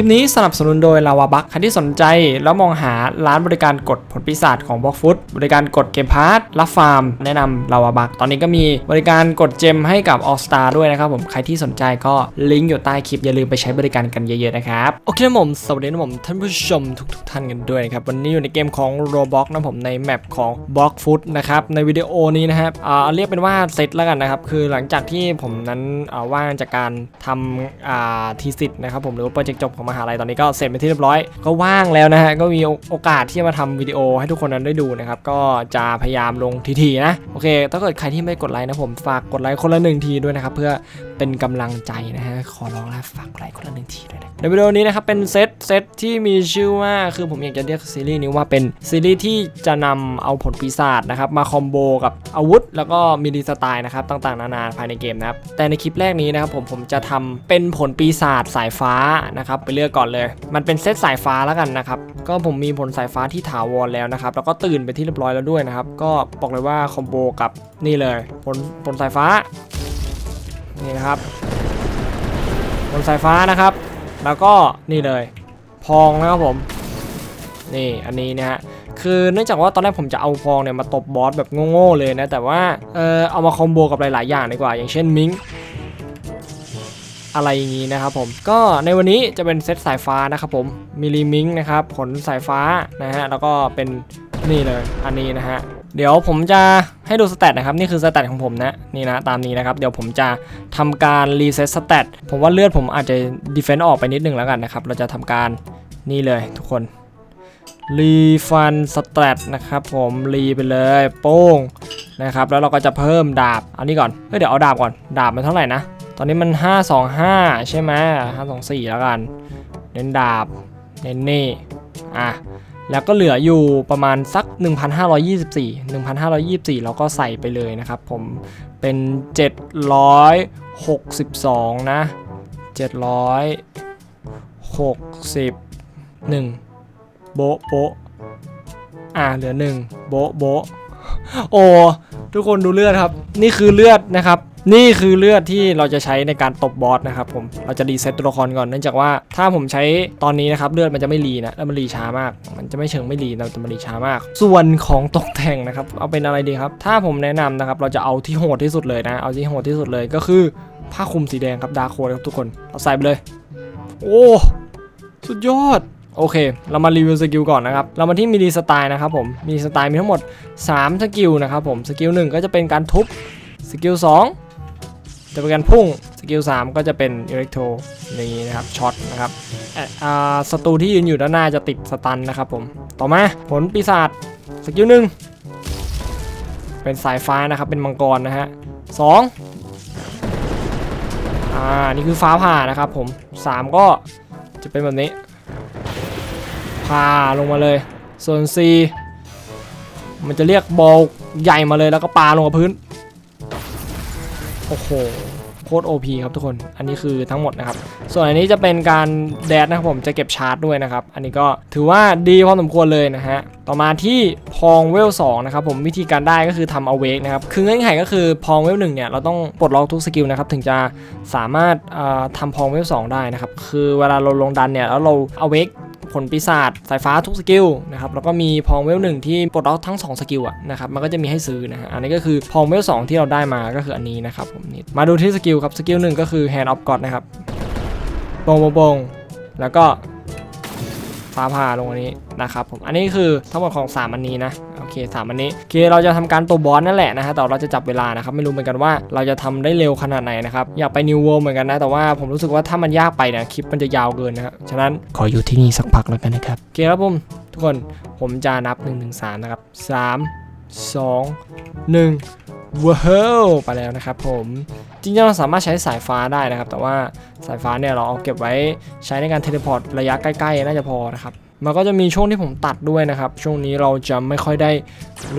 ลิปนี้สนับสนุนโดยลาวาบักใครที่สนใจแล้วมองหาร้านบริการกดผลปีศาจของบล็อกฟุตบริการกดเกมพาร์ทรับฟาร์ม แนะนำลาวาบักตอนนี้ก็มีบริการกดเจมให้กับ All Star ด้วยนะครับผมใครที่สนใจก็ลิงก์อยู่ใต้คลิปอย่าลืมไปใช้บริการกันเยอะๆนะครับโอเคนะผมสวัสดีนะผมท่านผู้ชมทุกๆท่านกันด้วยนะครับวันนี้อยู่ในเกมของ Roblox นะผมในแมปของ b l o c k f o o t นะครับในวิดีโอนี้นะครับอ่าเรียกเป็นว่าเซตแล้วกันนะครับคือหลังจากที่ผมนั้นอ่าว่างจากการทำอ่าทีสิทธ์นะครับผมหรือว่าโปรเจกต์จบของมหาลัยตอนนี้ก็เสร็จเป็นที่เรียบร้อย ก็ว่างแล้วนะฮะก็มีโอกาสที่จะมาทำวิดีโอให้ทุกคนนั้นได้ดูนะครับก็จะพยายามลงทีๆนะโอเค ถ้าเกิดใครที่ไม่กดไลค์นะผมฝากกดไลค์คนละหนึ่งทีด้วยนะครับเพื่อ เป็นกำลังใจนะฮะ ขอร้องแล้วฝากไลค์คนละหนึ่งทีด้วยนะในวิดีโอนี้นะครับ เป็นเซตเซตที่มีชื่อว่าคือผมอยากจะเรียกซีรีส์นี้ว่าเป็นซีรีส์ที่จะนำเอาผลปีศาจนะครับ มาคอมโบกับอาวุธ แล้วก็มีดีสไตล์นะครับต่างๆ นานาภายในเกมนะครับ แต่ในคลิปแรกนี้นะครับผมผมจะทำเป็นผลปีศาจสายฟ้านะครับไปเลือกก่อนเลย มันเป็นเซตสายฟ้าแล้วกันนะครับก็ผมมีผลสายฟ้าที่ถาวรแล้วนะครับแล้วก็ตื่นไปที่เรียบร้อยแล้วด้วยนะครับก็บอกเลยว่าคอมโบกับนี่เลยผลผลสายฟ้า นี่นะครับบนสายฟ้านะครับ แล้วก็นี่เลย พองนะครับผม นี่อันนี้นะฮะคือเนื่องจากว่าตอนแรกผมจะเอาพองเนี่ยมาตบบอสแบบโง่ๆเลยนะ แต่ว่าเออเอามาคอมโบกับหลายๆอย่างดีกว่า อย่างเช่นมิงอะไรอย่างนี้นะครับผมก็ในวันนี้จะเป็นเซตสายฟ้านะครับผมมิลิมิงนะครับ ผลสายฟ้านะฮะแล้วก็เป็นนี่เลยอันนี้นะฮะ เดี๋ยวผมจะให้ดูสเตตนะครับนี่คือสเตตของผมนะนี่นะตามนี้นะครับเดี๋ยวผมจะทำการรีเซ็ตสเตตผมว่าเลือดผมอาจจะดีเฟนต์ออกไปนิดนึงแล้วกันนะครับเราจะทำการนี่เลยทุกคนรีฟันสเตตนะครับผมรีไปเลยโป้งนะครับแล้วเราก็จะเพิ่มดาบอานี้ก่อนเฮ้ยเดี๋ยวเอาดาบก่อนดาบมันเท่าไหร่นะตอนนี้มัน 525 ใช่ไหม524 แล้วกัน เน้นดาบ เน้นนี่ อะ แล้วก็เหลืออยู่ประมาณสัก 1,524 1,524เราก็ใส่ไปเลยนะครับผมเป็น 762 นะ 761 โบะโบะอ่าเหลือ 1 โบะโบะโอ้ทุกคนดูเลือดครับ นี่คือเลือดนะครับ นี่คือเลือดที่เราจะใช้ในการตบบอสนะครับผมเราจะรีเซ็ตตัวละครก่อนเนื่องจากว่าถ้าผมใช้ตอนนี้นะครับเลือดมันจะไม่รีนะแล้วมันรีช้ามาก มันจะไม่เชิงไม่รีนะแต่มันรีช้ามาก ส่วนของตกแต่งนะครับเอาเป็นอะไรดีครับถ้าผมแนะนำนะครับเราจะเอาที่โหดที่สุดเลยนะ เอาที่โหดที่สุดเลยก็คือผ้าคลุมสีแดงครับดาร์โคครับทุกคนเราใส่ไปเลย โอ้สุดยอดโอเค เรามารีวิวสกิลก่อนนะครับ เรามาที่มีดีสไตล์นะครับผมมีสไตล์มีทั้งหมด 3 สกิลนะครับผม สกิล1ก็จะเป็นการทุบ สกิล2 จะเป็นการพุ่งสกิล3ก็จะเป็นอิเล็กโทรนี้นะครับช็อตนะครับอ่ออ่าศัตรูที่ยืนอยู่ด้านหน้าจะติดสตันนะครับผมต่อมาผลปีศาจสกิล1เป็นสายฟ้านะครับเป็นมังกรนะฮะสองอ่านี่คือฟ้าผ่านะครับผม 3 ก็จะเป็นแบบนี้พาลงมาเลยส่วน C มันจะเรียกบอลใหญ่มาเลยแล้วก็ปาลงกับพื้น โอ้โหโคตร OP ครับทุกคน อันนี้คือทั้งหมดนะครับ ส่วนอันนี้จะเป็นการแดดนะครับผมจะเก็บชาร์จด้วยนะครับ อันนี้ก็ถือว่าดีพอสมควรเลยนะฮะ ต่อมาที่พองเวล2นะครับผมวิธีการได้ก็คือทำเอาเวกนะครับ คือเงื่อนไขก็คือพองเวล1เนี่ยเราต้องปลดล็อกทุกสกิลนะครับถึงจะสามารถเอ่อทำพองเวล2ได้นะครับ คือเวลาเราลงดันเนี่ยแล้วเราเอาเวกผลปีศาจสายฟ้าทุกสกิลนะครับแล้วก็มีพองเวลหนึ่งที่ปลดล็อกทั้ง 2 สกิลอะนะครับมันก็จะมีให้ซื้อนะฮะอันนี้ก็คือพองเวล2ที่เราได้มาก็คืออันนี้นะครับผมนี่มาดูที่สกิลครับสกิลหนึ่งก็คือ Hand of God นะครับโปงโปงโปงแล้วก็ฟ้าผ่าลงอันนี้นะครับผมอันนี้คือทั้งหมดของ 3 อันนี้นะโอเคสามอันนี้โอเคเราจะทำการตัวบอสนั่นแหละนะฮะแต่เราจะจับเวลานะครับไม่รู้เหมือนกันว่าเราจะทำได้เร็วขนาดไหนนะครับอยากไปนิวเวิลด์เหมือนกันนะแต่ว่าผมรู้สึกว่าถ้ามันยากไปเนี่ยคลิปมันจะยาวเกินนะครับฉะนั้นขออยู่ที่นี่สักพักแล้วกันนะครับโอเคครับผมทุกคนผมจะนับ1นถึงสนะครับสามสองหนึ่ง ว้าวไปแล้วนะครับผมจริงๆเราสามารถใช้สายฟ้าได้นะครับ แต่ว่าสายฟ้าเนี่ยเราเอาเก็บไว้ใช้ในการเทเลพอร์ตระยะใกล้ๆน่าจะพอนะครับมันก็จะมีช่วงที่ผมตัดด้วยนะครับ ช่วงนี้เราจะไม่ค่อยได้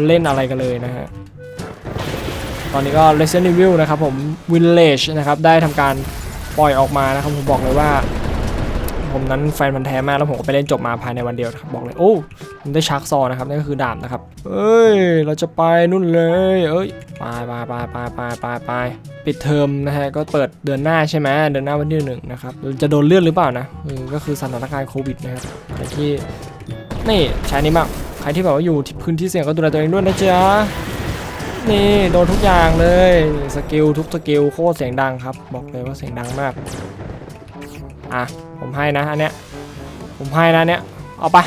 เล่นอะไรกันเลยนะฮะตอนนี้ก็ Resident Evil นะครับผม Village นะครับได้ทำการปล่อยออกมานะครับผมบอกเลยว่า ผมนั้นแฟนมันธ์แท้มากแล้วผมก็ไปเล่นจบมาภายในวันเดียวนะครับบอกเลยโอ้ผมได้ชาร์กซอนะครับนั่นก็คือดาบนะครับเอ้ยเราจะไปนู่นเลยเอ้ยไปไปไปไปไปไปไปปิดเทอมนะฮะก็เปิดเดือนหน้าใช่ไหมเดือนหน้าวันที่หนึ่งนะครับจะโดนเลื่อนหรือเปล่านะก็คือสถานการณ์โควิดนะครับใครที่นี่ใช้นี้บ้างใครที่แบบว่าอยู่ที่พื้นที่เสี่ยงก็ดูแลตัวเองด้วยนะจ๊ะนี่โดนทุกอย่างเลยสกิลทุกสกิลโคตรเสียงดังครับ บอกเลยว่าเสียงดังมาก อะ ผมให้นะอันเนี้ยผมให้นะเนี้ยเอาไป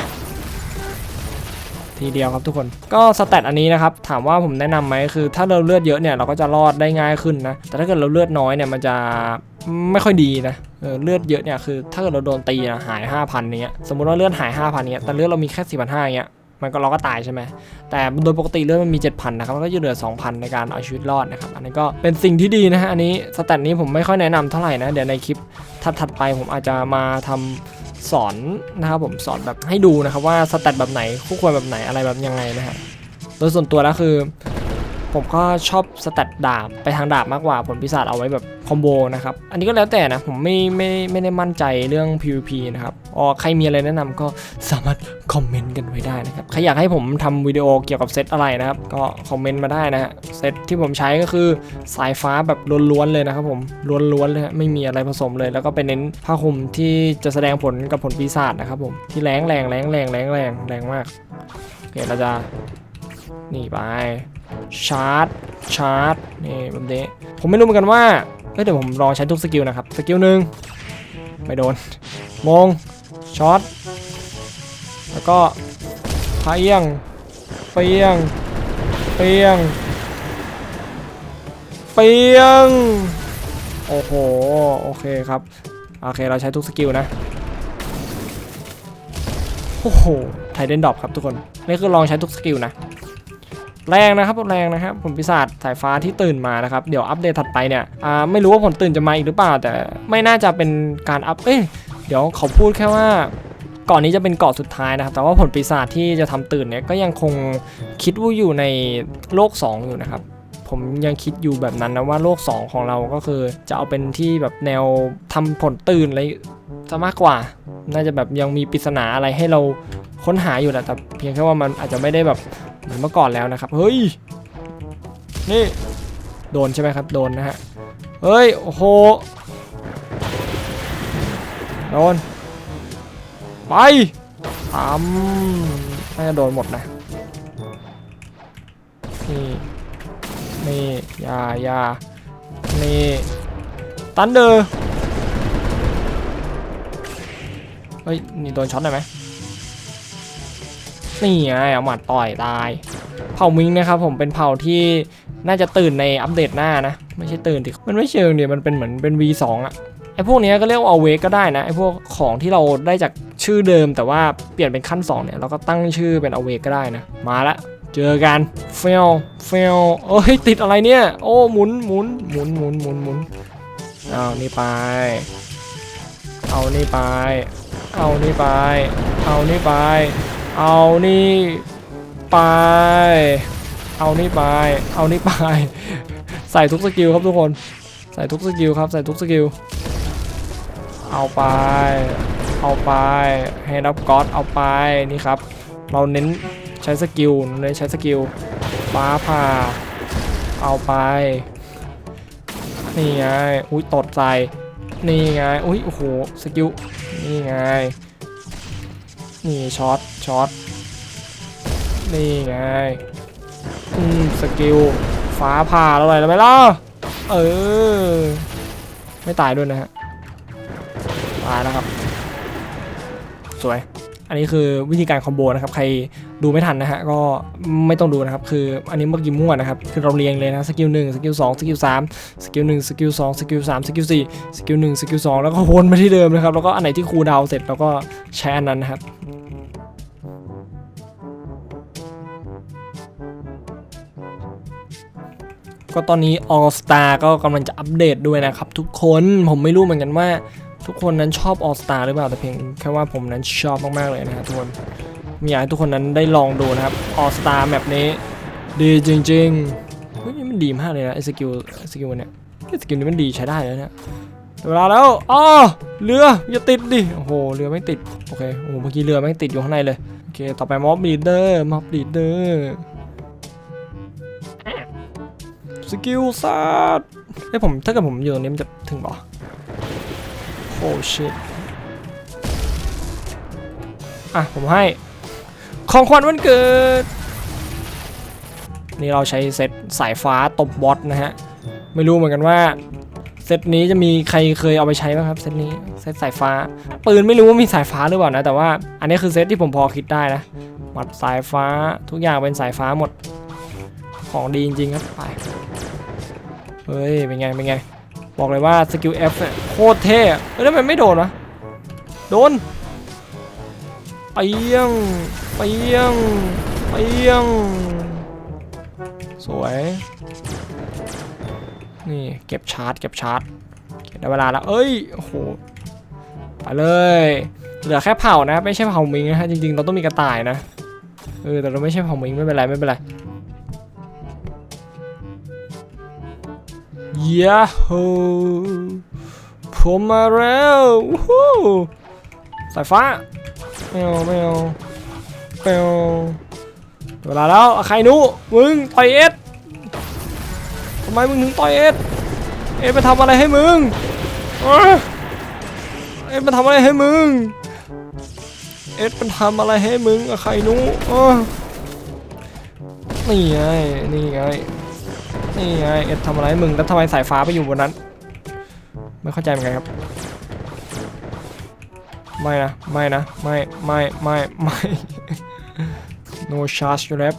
ทีเดียวครับทุกคนก็สแตทอันนี้นะครับถามว่าผมแนะนำไหมคือถ้าเราเลือดเยอะเนี่ยเราก็จะรอดได้ง่ายขึ้นนะแต่ถ้าเกิดเราเลือดน้อยเนี่ยมันจะไม่ค่อยดีนะเออเลือดเยอะเนี่ยคือถ้าเกิดเราโดนตีนะหาย 5,000เนี้ยสมมติว่าเลือดหาย 5,000เนี้ยแต่เลือดเรามีแค่4,500เนี้ย มันก็เราก็ตายใช่ไหม แต่โดยปกติเลือดมันมี 7,000 นะครับ มันก็จะเหลือ 2,000 ในการเอาชีวิตรอดนะครับ อันนี้ก็เป็นสิ่งที่ดีนะฮะ อันนี้สแตทนี้ผมไม่ค่อยแนะนำเท่าไหร่นะ เดี๋ยวในคลิปถัดๆไปผมอาจจะมาทำสอนนะครับผมสอนแบบให้ดูนะครับว่าสแตทแบบไหนคู่ควรแบบไหนอะไรแบบยังไงนะฮะ โดยส่วนตัวแล้วคือ ผมก็ชอบสแตทดาบไปทางดาบมากกว่าผลพิศาจเอาไว้แบบคอมโบนะครับ อันนี้ก็แล้วแต่นะ ผมไม่ไม่ไม่ได้มั่นใจเรื่อง PVP นะครับอ๋อใครมีอะไรแนะนำก็สามารถคอมเมนต์กันไว้ได้นะครับ ใครอยากให้ผมทำวิดีโอเกี่ยวกับเซตอะไรนะครับ ก็คอมเมนต์มาได้นะฮะเซตที่ผมใช้ก็คือสายฟ้าแบบล้วนๆเลยนะครับผมล้วนๆเลยไม่มีอะไรผสมเลย แล้วก็เป็นเน้นผ้าคลุมที่จะแสดงผลกับผลปีศาจนะครับผมที่แรงแรงแรงแรงแรงแรงแรงมากโอเคเราจะนี่ไป ชาร์จ ชาร์จ นี่แบบนี้ ผมไม่รู้เหมือนกันว่าเอ้ยเดี๋ยวผมลองใช้ทุกสกิลนะครับ สกิลหนึ่งไม่โดนมงช็อต แล้วก็พาเอียงเปียงเปียงเปียง โอ้โห โอเคครับ โอเค เราใช้ทุกสกิลนะ โอ้โห ไทเดนดรอปครับทุกคน นี่คือลองใช้ทุกสกิลนะ แรงนะครับแรงนะครับผลปีศาจสายฟ้าที่ตื่นมานะครับเดี๋ยวอัปเดตถัดไปเนี่ยอ่าไม่รู้ว่าผลตื่นจะมาอีกหรือเปล่า แต่ไม่น่าจะเป็นการอัปเอ้ยเดี๋ยวเขาพูดแค่ว่าก่อนนี้จะเป็นเกาะสุดท้ายนะครับ แต่ว่าผลปีศาจที่จะทำตื่นเนี่ยก็ยังคงคิดว่าอยู่ในโลก 2 อยู่นะครับ ผมยังคิดอยู่แบบนั้นนะว่าโลก 2 ของเราก็คือ จะเอาเป็นที่แบบแนวทำผลตื่นอะไรซะมากกว่า น่าจะแบบยังมีปริศนาอะไรให้เราค้นหาอยู่แหละแต่เพียงแค่ว่ามันอาจจะไม่ได้แบบ เหมือนเมื่อก่อนแล้วนะครับ เฮ้ย นี่ โดนใช่ไหมครับ โดนนะฮะ เฮ้ย โอ้โห โดน ไปตามน่าจะโดนหมดนะ นี่ นี่อยาอยานี่ ตันเดอร์ เฮ้ย นี่โดนช็อตได้ไหม นี่ไงเอาหมัดต่อยตาย เผ่ามิงนะครับผมเป็นเผ่าที่น่าจะตื่นในอัปเดตหน้านะ ไม่ใช่ตื่นดิมันไม่เชิงเดียวมันเป็นเหมือนเป็น V2 อะไอพวกนี้ก็เรียกว่าเอาเวกก็ได้นะไอพวกของที่เราได้จากชื่อเดิมแต่ว่าเปลี่ยนเป็นขั้น 2 เนี่ยเราก็ตั้งชื่อเป็นเอาเวกก็ได้นะ มาละเจอกันเฟลเฟลโอ้ยติดอะไรเนี่ย โอ้หมุนหมุนหมุนหมุนหมุนหมุนเอานี่ไป เอานี่ไป เอานี่ไป เอานี่ไป เอานี่ไป เอานี่ไป เอานี่ไป ใส่ทุกสกิลครับทุกคน ใส่ทุกสกิลครับ ใส่ทุกสกิล เอาไป เอาไปให้รับก๊อตเอาไป นี่ครับ เราเน้นใช้สกิลเน้นใช้สกิล ฟ้าผ่า เอาไป นี่ไง อุ้ยตดใส่ นี่ไง อุ้ย โอ้โห สกิล นี่ไง นี่ช็อตช็อตนี่ไงอืมสกิลฟ้าผ่าแล้วอะไรแล้วไหมล่ะเออ ไม่ตายด้วยนะฮะตายแล้วครับ สวย อันนี้คือวิธีการคอมโบนะครับ ใครดูไม่ทันนะฮะ ก็ไม่ต้องดูนะครับ คืออันนี้เมื่อกี้มั่วนะครับ คือเราเรียงเลยนะ สกิลหนึ่งสกิลสองสกิลสามสกิลหนึ่งสกิลสองสกิลสามสกิลสี่สกิลหนึ่งสกิลสองแล้วก็วนมาที่เดิมนะครับ แล้วก็อันไหนที่ครูดาวเสร็จแล้วก็ใช้อันนั้นนะครับ ก็ตอนนี้ All Star ก็กำลังจะอัปเดตด้วยนะครับ ทุกคนผมไม่รู้เหมือนกันว่า ทุกคนนั้นชอบ All Star หรือเปล่าแต่เพียงแค่ว่าผมนั้นชอบมากๆเลยนะฮะทุกคนมีอยากให้ทุกคนนั้นได้ลองดูนะครับ All Star แมปนี้ ดีจริงๆเฮ้ยมันดีมากเลยนะไอ้สกิลสกิลเนี่ยสกิลนี้มันดีใช้ได้เลยนะเวลาแล้วอ๋อเรืออย่าติดดิ โอ้โห เรือไม่ติด โอเค โอ้โห เมื่อกี้เรือไม่ติดอยู่ข้างในเลย โอเค ต่อไปม็อบลีดเดอร์ม็อบลีดเดอร์ สกิลซัดเฮ้ผมถ้าเกิดผมอยู่ตรงนี้มันจะถึงบ่โอ้ชิตอะ ผมให้ ของขวัญวันเกิด นี่เราใช้เซตสายฟ้าตบบอสนะฮะ ไม่รู้เหมือนกันว่าเซตนี้จะมีใครเคยเอาไปใช้บ้างครับเซตนี้เซตสายฟ้า ปืนไม่รู้ว่ามีสายฟ้าหรือเปล่านะ แต่ว่าอันนี้คือเซตที่ผมพอคิดได้นะหมัดสายฟ้าทุกอย่างเป็นสายฟ้าหมดของดีจริงๆครับไป เฮ้ย เป็นไง เป็นไง บอกเลยว่าสกิล F เนี่ยโคตรเท่เอ้ยทำไมไม่โดนวะ โดนเปียงเปียงเปียงสวย นี่เก็บชาร์จ เก็บชาร์จ เก็บได้เวลาแล้ว เอ้ย โอ้โห ไปเลย เหลือแค่เผานะ ไม่ใช่เผามิงนะฮะ จริงๆ เราต้องมีกระต่ายนะ เออ แต่เราไม่ใช่เผามิงไม่เป็นไร ไม่เป็นไร ยาฮูผมมาแล้วฮู้สายฟ้าไม่เอาไม่เอาไม่เอาเวลาแล้วใครนุมึงต่อยเอสทำไมมึงถึงต่อยเอ็ดเอ็ดมาทำอะไรให้มึงเอ็ดมาทำอะไรให้มึง เอ็ดมันทำอะไรให้มึงอะใครนู้นี่ไง นี่ไง นี่ไงเอ็ดทำอะไรมึงแล้วทำไมสายฟ้าไปอยู่บนนั้น ไม่เข้าใจเหมือนกันครับ ไม่นะ ไม่นะ ไม่ ไม่ ไม่ ไม่ no charge อยู่แล้ว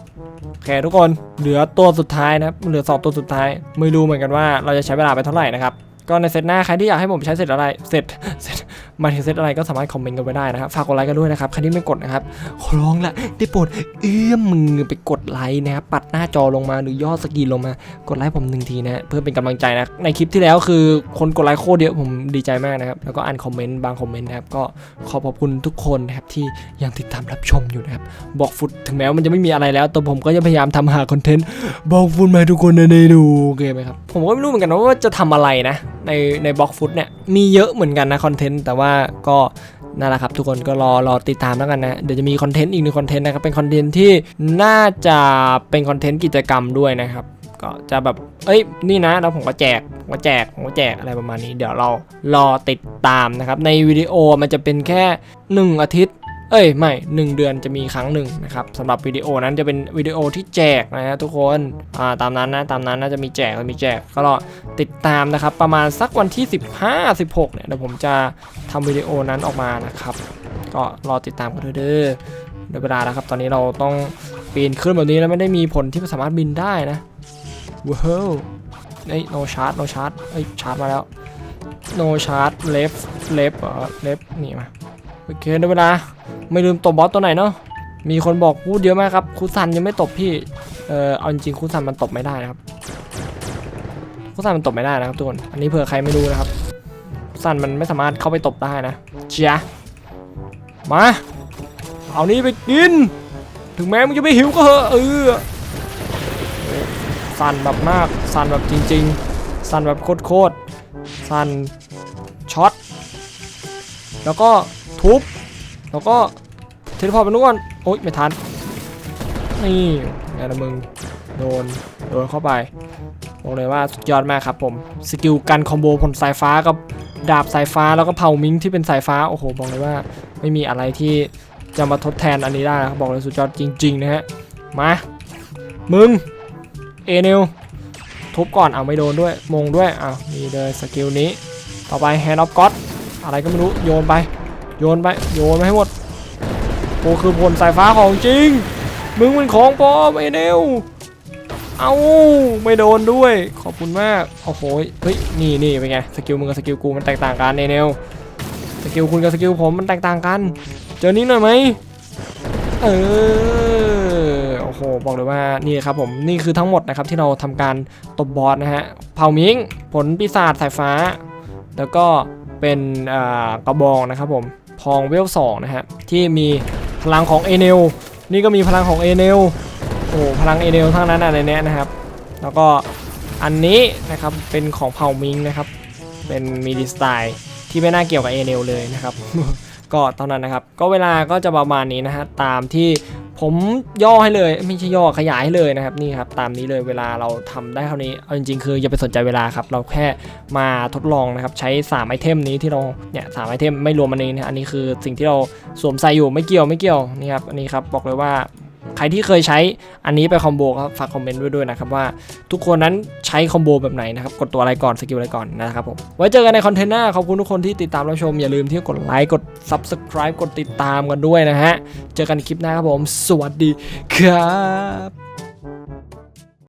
โอเคทุกคนเหลือตัวสุดท้ายนะครับ เหลือสองตัวสุดท้าย ไม่รู้เหมือนกันว่าเราจะใช้เวลาไปเท่าไหร่นะครับ ก็ในเซตหน้าใครที่อยากให้ผมใช้เซตอะไรเซตเซต มาถึงเซตอะไรก็สามารถคอมเมนต์กันไว้ได้นะครับ ฝากกดไลค์กันด้วยนะครับ ใครที่ไม่กดนะครับ ขอร้องละได้โปรดเอื้อมมือไปกดไลค์นะครับ ปัดหน้าจอลงมาหรือย่อสกีนลงมา กดไลค์ผมหนึ่งทีนะเพื่อเป็นกำลังใจนะ ในคลิปที่แล้วคือคนกดไลค์โคตรเยอะผมดีใจมากนะครับ แล้วก็อ่านคอมเมนต์บางคอมเมนต์นะครับก็ขอขอบคุณทุกคนนะครับที่ยังติดตามรับชมอยู่นะครับบอกฟุตถึงแม้ว่ามันจะไม่มีอะไรแล้วแต่ผมก็ยังพยายามทำหาคอนเทนต์บอกฟุตมาทุกคนได้ดูโอเคไหมครับผมก็ไม่รู้เหมือนกันว่าจะทำอะไรนะ ในในบล็อกฟุตเนี่ยมีเยอะเหมือนกันนะคอนเทนต์แต่ว่าก็นั่นแหละครับทุกคนก็รอรอติดตามแล้วกันนะ เดี๋ยวจะมีคอนเทนต์อีกหนึ่งคอนเทนต์นะครับ เป็นคอนเทนต์ที่น่าจะเป็นคอนเทนต์กิจกรรมด้วยนะครับ ก็จะแบบ เอ้ย นี่นะแล้วผมก็แจกผมก็แจกผมก็แจกอะไรประมาณนี้ เดี๋ยวเรารอติดตามนะครับ ในวิดีโอมันจะเป็นแค่ 1 อาทิตย์ เอ้ยไม่หนึ่งเดือนจะมีครั้งหนึ่งนะครับสำหรับวิดีโอนั้นจะเป็นวิดีโอที่แจกนะฮะทุกคนอ่าตามนั้นนะตามนั้นน่าจะมีแจกมีแจกก็รอติดตามนะครับ ประมาณสักวันที่ 15 16เนี่ยเดี๋ยวผมจะทำวิดีโอนั้นออกมานะครับ ก็รอติดตามกันด้วยเด้อเดี๋ยวเวลาแล้วครับ ตอนนี้เราต้องปีนขึ้นแบบนี้แล้วไม่ได้มีผลที่สามารถบินได้นะว้าวเอ้ย no charge no charge เอ้ยชาร์จมาแล้ว no charge left left เหรอ left นี่มาโอเคได้เวลา ไม่ลืมตบบอสตัวไหนเนาะมีคนบอกพูดเยอะมากครับครูซันยังไม่ตบพี่เออเอาจริงๆครูซันมันตบไม่ได้นะครับครูซันมันตบไม่ได้นะครับทุกคนอันนี้เผื่อใครไม่รู้นะครับครูซันมันไม่สามารถเข้าไปตบได้นะเชียมาเอานี้ไปกิน ถึงแม้มึงจะไม่หิวก็เหอะเออสั่นแบบมากสั่นแบบจริง ๆ สั่นแบบโคตรๆสั่นช็อตแล้วก็ทุบ แล้วก็เทเลพอร์ตไปนู่นก่อนโอ๊ยไม่ทัน นี่ไงนะมึง โดน โดนเข้าไป บอกเลยว่าสุดยอดมากครับผม สกิลการคอมโบผลสายฟ้ากับดาบสายฟ้าแล้วก็เผามิงที่เป็นสายฟ้า โอ้โห บอกเลยว่าไม่มีอะไรที่จะมาทดแทนอันนี้ได้นะครับบอกเลยสุดยอดจริง ๆ นะฮะ มา มึง เอเนลทุบก่อนเอาไม่โดนด้วย มงด้วย อ้าวนี่เลยสกิลนี้ ต่อไป Hand of God อะไรก็ไม่รู้ โยนไป โยนไปโยนไปให้หมดโอ้คือผลสายฟ้าของจริง มึงเป็นของปลอมไอเนวเอาไม่โดนด้วย ขอบคุณมากโอ้โหเฮ้ยนี่นี่เป็นไงสกิลมึงกับสกิลกูมันแตกต่างกันไอเนวสกิลคุณกับสกิลผมมันแตกต่างกัน เจอนี้หน่อยไหมเออโอ้โหบอกเลยว่านี่ครับผมนี่คือทั้งหมดนะครับที่เราทำการตบบอสนะฮะเผามิงผลปีศาจสายฟ้า แล้วก็เป็นกระบองนะครับผม ทองเวลสองนะฮะที่มีพลังของเอเนลนี่ก็มีพลังของเอเนลโอ้พลังเอเนลทั้งนั้นอะไรเนี้ยนะครับ แล้วก็อันนี้นะครับเป็นของเผ่ามิงนะครับ เป็นมีดีสไตล์ที่ไม่น่าเกี่ยวกับเอเนลเลยนะครับ ก็เท่านั้นนะครับ ก็เวลาก็จะประมาณนี้นะฮะตามที่ ผมย่อให้เลยไม่ใช่ย่อขยายให้เลยนะครับนี่ครับตามนี้เลยเวลาเราทำได้เท่านี้เอาจริงๆคืออย่าไปสนใจเวลาครับเราแค่มาทดลองนะครับใช้ 3 ไอเทมนี้ที่เราเนี่ยสามไอเทมไม่รวมอันนี้นะอันนี้คือสิ่งที่เราสวมใส่อยู่ไม่เกี่ยวไม่เกี่ยวนี่ครับอันนี้ครับบอกเลยว่า ใครที่เคยใช้อันนี้ไปคอมโบครับฝากคอมเมนต์ไว้ด้วยนะครับว่าทุกคนนั้นใช้คอมโบแบบไหนนะครับกดตัวอะไรก่อนสกิลอะไรก่อนนะครับผมไว้เจอกันในคอนเทนต์หน้าขอบคุณทุกคนที่ติดตามรับชม อย่าลืมที่กดไลค์กด Subscribe กดติดตามกันด้วยนะฮะ เจอกันคลิปหน้าครับผม สวัสดีครับ